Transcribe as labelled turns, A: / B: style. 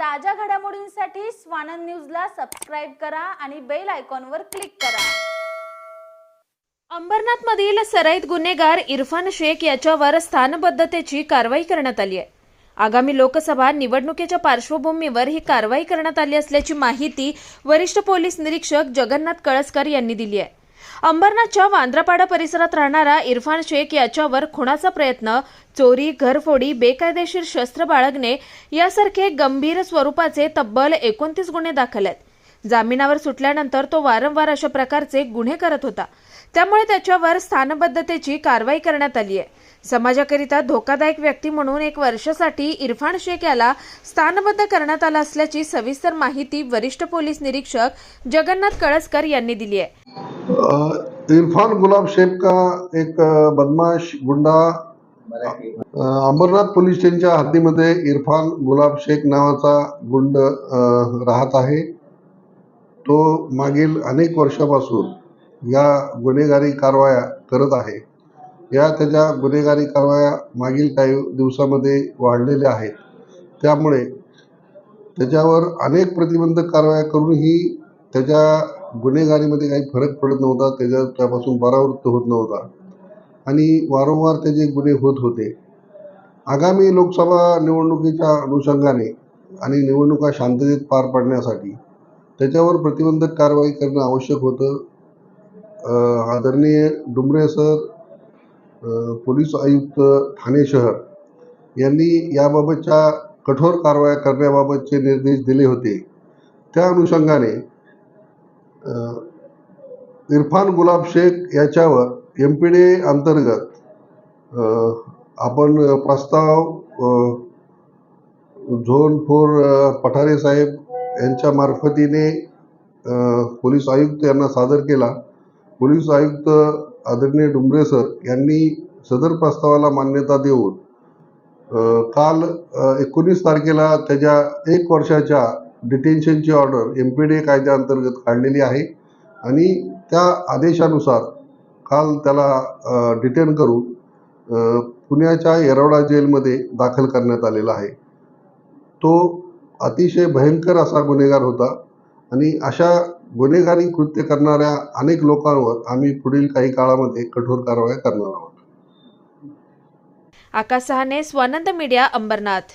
A: ताज्या घडामोडींसाठी स्वानंद न्यूजला सबस्क्राईब करा आणि बेल आयकॉनवर क्लिक करा. अंबरनाथमधील सराईत गुन्हेगार इरफान शेख याच्यावर स्थानबद्धतेची कारवाई करण्यात आली आहे. आगामी लोकसभा निवडणुकीच्या पार्श्वभूमीवर ही कारवाई करण्यात आली असल्याची माहिती वरिष्ठ पोलीस निरीक्षक जगन्नाथ कळसकर यांनी दिली आहे. अंबरनाथच्या वांद्रापाडा परिसरात राहणारा इरफान शेख याच्यावर खुणाचा प्रयत्न चोरी घरफोडी बेकायदेशीर शस्त्र बाळगणे यासारखे गंभीर स्वरूपाचे तब्बल एकोणतीस गुन्हे दाखल आहेत. जामिनावर सुटल्यानंतर तो वारंवार अशा प्रकारचे गुन्हे करत होता. त्यामुळे त्याच्यावर स्थानबद्धतेची कारवाई करण्यात आली आहे. समाजाकरिता धोकादायक व्यक्ती म्हणून एक वर्षासाठी इरफान शेख याला स्थानबद्ध करण्यात आला असल्याची सविस्तर माहिती वरिष्ठ पोलीस निरीक्षक जगन्नाथ कळसकर यांनी दिली आहे.
B: इरफान गुलाब शेख का एक बदमाश गुंडा अंबरनाथ पोलीस स्टेशनच्या हद्दीमध्ये इरफान गुलाब शेख नावाचा गुंड राहत आहे. तो मागील अनेक वर्षापासून या गुन्हेगारी कारवाया करत आहे. या त्याच्या गुन्हेगारी कारवाया मागील काही दिवसामध्ये वाढलेल्या आहेत. त्यामुळे त्याच्यावर अनेक प्रतिबंधक कारवाया करूनही त्याच्या गुन्हेगारीमध्ये काही फरक पडत नव्हता त्याच्या त्यापासून परावृत्त होत नव्हता. आणि वारंवार त्याचे गुन्हे होत होते. आगामी लोकसभा निवडणुकीच्या अनुषंगाने आणि निवडणुका शांततेत पार पाडण्यासाठी त्याच्यावर प्रतिबंधक कारवाई करणं आवश्यक होतं. आदरणीय डुमरे सर पोलीस आयुक्त ठाणे शहर यांनी याबाबतच्या कठोर कारवाया करण्याबाबतचे निर्देश दिले होते. त्या अनुषंगाने इरफान गुलाब शेख याच्यावर एम पी डी अंतर्गत आपण प्रस्ताव झोन फोर पठारे साहेब यांच्या मार्फतीने पोलीस आयुक्त यांना सादर केला. पोलीस आयुक्त आदरणीय डुंबरे सर यांनी सदर प्रस्तावाला मान्यता देऊन काल एकोणीस तारखेला त्याच्या एक वर्षाच्या डिटेन्शनची order M P D A कायद्याअंतर्गत काढलेली आहे. आणि त्या आदेशानुसार काल त्याला डिटेन करून पुण्याच्या येरवडा जेलमध्ये दाखल करण्यात आलेला आहे. तो अतिशय भयंकर असा गुन्हेगार होता. आणि अशा गुन्हेगारी कृत्य करणाऱ्या अनेक लोकांवर आम्ही पुढील काही काळामध्ये कठोर कारवाया करणार आहोत.
A: आकाश सहाने स्वानंद मीडिया अंबरनाथ.